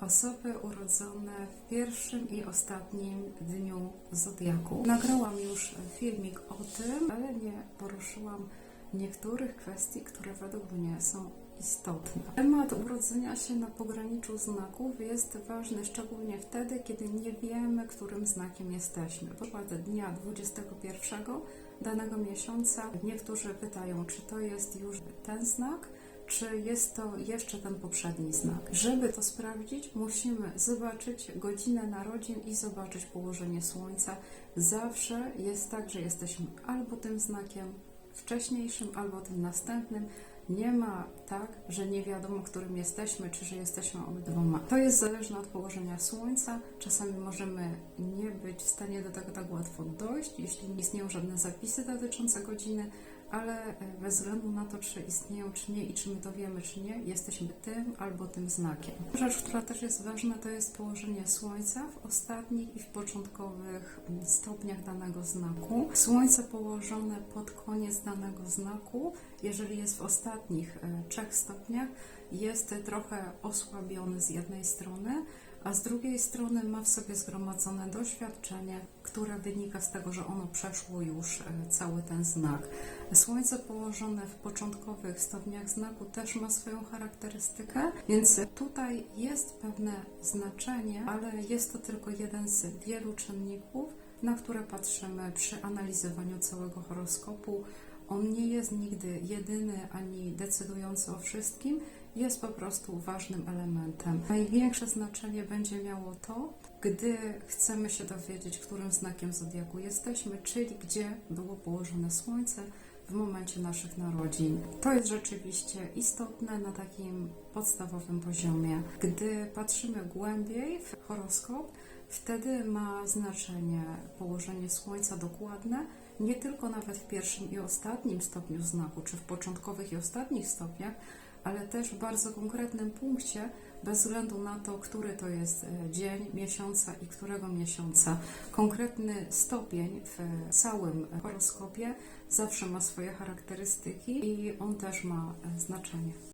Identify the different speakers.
Speaker 1: osoby urodzone w pierwszym i ostatnim dniu zodiaku. Nagrałam już filmik o tym, ale nie poruszyłam niektórych kwestii, które według mnie są istotne. Temat urodzenia się na pograniczu znaków jest ważny szczególnie wtedy, kiedy nie wiemy, którym znakiem jesteśmy. Przykład dnia 21 danego miesiąca niektórzy pytają, czy to jest już ten znak, czy jest to jeszcze ten poprzedni znak. Żeby to sprawdzić, musimy zobaczyć godzinę narodzin i zobaczyć położenie Słońca. Zawsze jest tak, że jesteśmy albo tym znakiem wcześniejszym, albo tym następnym. Nie ma tak, że nie wiadomo, którym jesteśmy, czy że jesteśmy obydwoma. To jest zależne od położenia Słońca. Czasami możemy nie być w stanie do tego tak łatwo dojść, jeśli nie istnieją żadne zapisy dotyczące godziny, ale bez względu na to, czy istnieją, czy nie i czy my to wiemy, czy nie, jesteśmy tym albo tym znakiem. Rzecz, która też jest ważna, to jest położenie Słońca w ostatnich i w początkowych mm, stopniach danego znaku. Słońce położone pod koniec danego znaku, jeżeli jest w ostatnich e, trzech stopniach, jest trochę osłabiony z jednej strony, a z drugiej strony ma w sobie zgromadzone doświadczenie, które wynika z tego, że ono przeszło już e, cały ten znak. Słońce położone w początkowych stopniach znaku też ma swoją charakterystykę, więc tutaj jest pewne znaczenie, ale jest to tylko jeden z wielu czynników, na które patrzymy przy analizowaniu całego horoskopu. On nie jest nigdy jedyny ani decydujący o wszystkim, jest po prostu ważnym elementem. Największe znaczenie będzie miało to, gdy chcemy się dowiedzieć, którym znakiem zodiaku jesteśmy, czyli gdzie było położone Słońce w momencie naszych narodzin. To jest rzeczywiście istotne na takim podstawowym poziomie. Gdy patrzymy głębiej w horoskop, wtedy ma znaczenie położenie Słońca dokładne, nie tylko nawet w pierwszym i ostatnim stopniu znaku, czy w początkowych i ostatnich stopniach, ale też w bardzo konkretnym punkcie, bez względu na to, który to jest e, dzień, miesiąca i którego miesiąca. Konkretny stopień w całym horoskopie zawsze ma swoje charakterystyki i on też ma e, znaczenie.